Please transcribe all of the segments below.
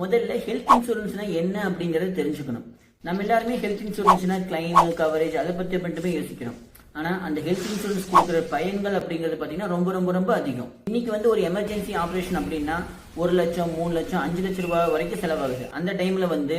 முதல்ல ஹெல்த் இன்சூரன்ஸ்னா என்ன அப்படிங்கறத தெரிஞ்சுக்கணும். நம்ம எல்லாருமே ஹெல்த் இன்சூரன்ஸ்னா கிளைம் கவரேஜ் அதை பத்தி மட்டுமே யோசிக்கிறோம். ஆனா அந்த ஹெல்த் இன்சூரன்ஸ் கொடுக்குற பயன்கள் அப்படிங்கிறது பாத்தீங்கன்னா ரொம்ப ரொம்ப ரொம்ப அதிகம். இன்னைக்கு வந்து ஒரு எமர்ஜென்சி ஆபரேஷன் அப்படின்னா ஒரு லட்சம் மூணு லட்சம் அஞ்சு லட்சம் ரூபாய் வரைக்கும் செலவாகுது. அந்த டைம்ல வந்து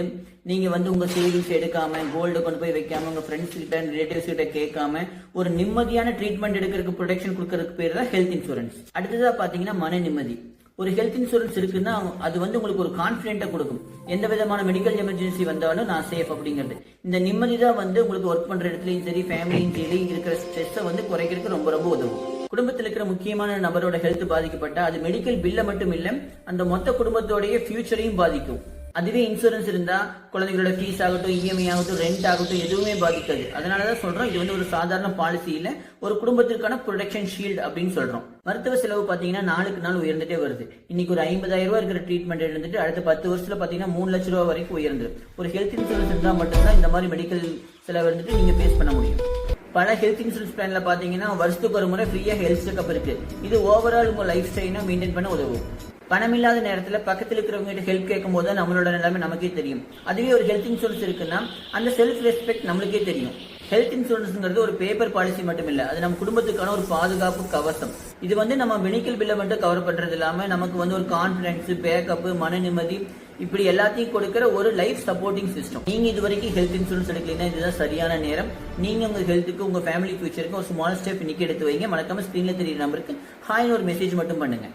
நீங்க வந்து உங்க சேவிங்ஸ் எடுக்காம கோல்டு கொண்டு போய் வைக்காம உங்க ஃப்ரெண்ட்ஸ் கிட்ட ரிலேட்டிவ்ஸ் கிட்ட கேட்காம ஒரு நிம்மதியான ட்ரீட்மெண்ட் எடுக்கிறதுக்கு ப்ரொடெக்ஷன் கொடுக்கறதுக்கு பேர் தான் ஹெல்த் இன்சூரன்ஸ் அடுத்ததா பாத்தீங்கன்னா மன நிம்மதி. ஒரு ஹெல்த் இன்சூரன்ஸ் இருக்குன்னா அது வந்து உங்களுக்கு ஒரு கான்பிடென்ட்டை கொடுக்கும். எந்த விதமான மெடிக்கல் எமர்ஜென்சி வந்தாலும் நான் சேஃப் அப்படிங்கிறது. இந்த நிம்மதி தான் வந்து உங்களுக்கு ஒர்க் பண்ணுற இடத்துலையும் சரி ஃபேமிலியும் சரி இருக்கிற ஸ்ட்ரெஸ்ஸை வந்து குறைக்கிறதுக்கு ரொம்ப ரொம்ப உதவும். குடும்பத்தில் இருக்கிற முக்கியமான நபரோட ஹெல்த் பாதிக்கப்பட்டால் அது மெடிக்கல் பில்ல மட்டும் இல்லை அந்த மொத்த குடும்பத்தோடைய ஃபியூச்சரையும் பாதிக்கும். அதுவே இன்சூரன்ஸ் இருந்தா குழந்தைகளோட ஃபீஸ் ஆகட்டும் இஎம்ஐ ஆகட்டும் ரெண்ட் ஆகட்டும் எதுவுமே பாதிக்காது. அதனாலதான் சொல்றோம் இது வந்து ஒரு சாதாரண பாலிசி இல்ல ஒரு குடும்பத்திற்கான ப்ரொடெக்ஷன் ஷீல்டு அப்படின்னு சொல்றோம். மருத்துவ செலவு பாத்தீங்கன்னா நாளுக்கு நாள் உயர்ந்துட்டே வருது. இன்னைக்கு ஒரு ஐம்பதாயிரம் ரூபாய் இருக்கிற ட்ரீட்மெண்ட் இருந்துட்டு அடுத்த பத்து வருஷத்துல பாத்தீங்கன்னா மூணு லட்ச ரூபாய் வரைக்கும் உயர்ந்து ஒரு ஹெல்த் இன்சூரன்ஸ் இருந்தா மட்டும்தான் இந்த மாதிரி மெடிக்கல் செலவு இருந்துட்டு நீங்க பேஸ் பண்ண முடியும். பல ஹெல்த் இன்சூரன்ஸ் பிளான்ல பாத்தீங்கன்னா வருஷத்துக்கு ஒரு முறை ஃப்ரீயா ஹெல்த் செக்அப் இருக்கு. இது ஓவரால் உங்க லைஃப் ஸ்டைலை மெயின்டைன் பண்ண உதவும். பணம் இல்லாத நேரத்துல பக்கத்துல இருக்கிறவங்ககிட்ட ஹெல்ப் கேட்கும் போது நம்மளோட நிலைமை நமக்கே தெரியும். அதுவே ஒரு ஹெல்த் இன்சூரன்ஸ் இருக்குன்னா அந்த செல்ஃப் ரெஸ்பெக்ட் நம்மளுக்கே தெரியும். ஹெல்த் இன்சூரன்ஸ்ங்கிறது ஒரு பேப்பர் பாலிசி மட்டும் இல்ல. அது நம்ம குடும்பத்துக்கான ஒரு பாதுகாப்பு கவசம். இது வந்து நம்ம மெடிக்கல் பில்லை மட்டும் கவர் பண்றது இல்லாம நமக்கு வந்து ஒரு கான்பிடன்ஸ் பேக்கப் மன நிம்மதி இப்படி எல்லாத்தையும் கொடுக்கிற ஒரு லைஃப் சப்போர்ட்டிங் சிஸ்டம் நீங்க இது வரைக்கும் ஹெல்த் இன்சூரன்ஸ் எடுக்கலன்னா இதுதான் சரியான நேரம். நீங்க உங்க ஹெல்த்துக்கு உங்க ஃபேமிலி ஃபியூச்சருக்கு ஒரு ஸ்மால் ஸ்டெப் இன்னைக்கு எடுத்து வைங்க. மறக்காம ஸ்கிரீன்ல தெரியுற நம்பருக்கு ஹாய்னு ஒரு மெசேஜ் மட்டும் பண்ணுங்க.